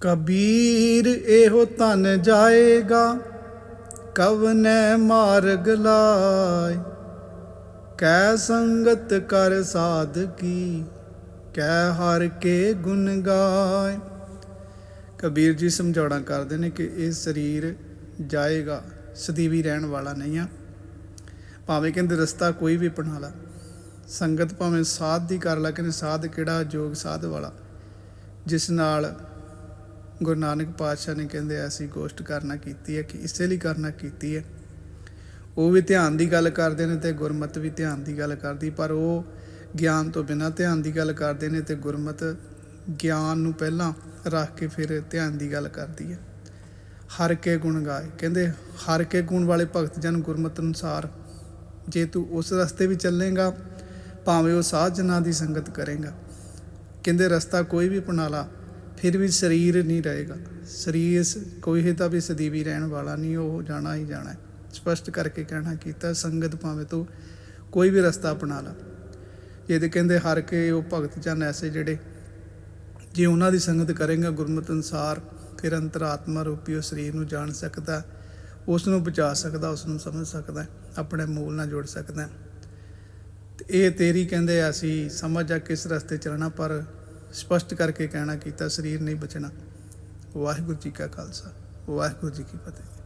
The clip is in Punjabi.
ਕਬੀਰ ਇਹੋ ਤਨ ਜਾਏਗਾ ਕਵਨੈ ਮਾਰਗ ਲਾਇ ਕੈ ਸੰਗਤ ਕਰ ਸਾਧ ਕੀ, ਕੈ ਹਰ ਕੇ ਗੁਣ ਗਾਏ। ਕਬੀਰ ਜੀ ਸਮਝਾਉਣਾ ਕਰਦੇ ਨੇ ਕਿ ਇਹ ਸਰੀਰ ਜਾਏਗਾ, ਸਦੀਵੀ ਰਹਿਣ ਵਾਲਾ ਨਹੀਂ ਆ। ਭਾਵੇਂ ਕਹਿੰਦੇ ਰਸਤਾ ਕੋਈ ਵੀ ਬਣਾ ਲਾ, ਸੰਗਤ ਭਾਵੇਂ ਸਾਧ ਦੀ ਕਰ ਲਾ, ਕਹਿੰਦੇ ਸਾਧ ਕਿਹੜਾ, ਜੋਗ ਸਾਧ ਵਾਲਾ। ਜਿਸ ਨਾਲ ਗੁਰੂ ਨਾਨਕ ਪਾਤਸ਼ਾਹ ਨੇ ਕਹਿੰਦੇ ਐਸੀ ਗੋਸ਼ਟ ਕਰਨਾ ਕੀਤੀ ਹੈ ਕਿ ਇਸੇ ਲਈ ਕਰਨਾ ਕੀਤੀ ਹੈ। ਉਹ ਵੀ ਧਿਆਨ ਦੀ ਗੱਲ ਕਰਦੇ ਨੇ ਤੇ ਗੁਰਮਤ ਵੀ ਧਿਆਨ ਦੀ ਗੱਲ ਕਰਦੀ, ਪਰ ਉਹ ਗਿਆਨ ਤੋਂ ਬਿਨਾਂ ਧਿਆਨ ਦੀ ਗੱਲ ਕਰਦੇ ਨੇ ਤੇ ਗੁਰਮਤ ਗਿਆਨ ਨੂੰ ਪਹਿਲਾਂ ਰੱਖ ਕੇ ਫਿਰ ਧਿਆਨ ਦੀ ਗੱਲ ਕਰਦੀ ਹੈ। ਹਰ ਕੇ ਗੁਣ ਗਾਏ। ਕਹਿੰਦੇ, ਹਰ ਕੇ ਗੁਣ ਵਾਲੇ ਭਗਤ ਜਨ ਗੁਰਮਤ ਅਨੁਸਾਰ, ਜੇ ਤੂੰ ਉਸ ਰਸਤੇ ਵੀ ਚੱਲੇਗਾ, ਭਾਵੇਂ ਉਹ ਸਾਧ ਜਨਾਂ ਦੀ ਸੰਗਤ ਕਰੇਗਾ। ਕਹਿੰਦੇ, ਰਸਤਾ ਕੋਈ ਵੀ ਅਪਣਾ ਲਾ ਫਿਰ ਵੀ ਸਰੀਰ ਨਹੀਂ ਰਹੇਗਾ। ਸਰੀਰ ਸ- ਕੋਈ ਹੈ ਤਾਂ ਵੀ ਸਦੀਵੀ ਰਹਿਣ ਵਾਲਾ ਨਹੀਂ, ਉਹ ਜਾਣਾ ਹੀ ਜਾਣਾ ਹੈ। ਸਪਸ਼ਟ ਕਰਕੇ ਕਹਿਣਾ ਕੀਤਾ, ਸੰਗਤ ਭਾਵੇਂ ਤੂੰ ਕੋਈ ਵੀ ਰਸਤਾ ਅਪਣਾ ਲਾ। ਇਹ ਤੇ ਕਹਿੰਦੇ, ਹਰ ਕੇ ਉਹ ਭਗਤ ਜਨ ਐਸੇ ਜਿਹੜੇ, ਜੇ ਉਹਨਾਂ ਦੀ ਸੰਗਤ ਕਰੇਗਾ ਗੁਰਮਤਿ ਅਨੁਸਾਰ, ਫਿਰ ਅੰਤਰਾਤਮਾ ਰੂਪੀ ਉਹ ਸਰੀਰ ਨੂੰ ਜਾਣ ਸਕਦਾ ਉਸ ਨੂੰ ਬਚਾ ਸਕਦਾ ਉਸ ਨੂੰ ਸਮਝ ਸਕਦਾ ਆਪਣੇ ਮੂਲ ਨਾਲ ਜੁੜ ਸਕਦਾ ਤੇ ਇਹ ਤੇਰੀ ਕਹਿੰਦੇ, ਅਸੀਂ ਸਮਝ ਜਾ ਕਿਸ ਰਸਤੇ ਚੱਲਣਾ, ਪਰ ਸਪਸ਼ਟ ਕਰਕੇ ਕਹਿਣਾ ਕੀਤਾ, ਸਰੀਰ ਨਹੀਂ ਬਚਣਾ। ਵਾਹਿਗੁਰੂ ਜੀ ਕਾ ਖਾਲਸਾ, ਵਾਹਿਗੁਰੂ ਜੀ ਕੀ ਫਤਿਹ।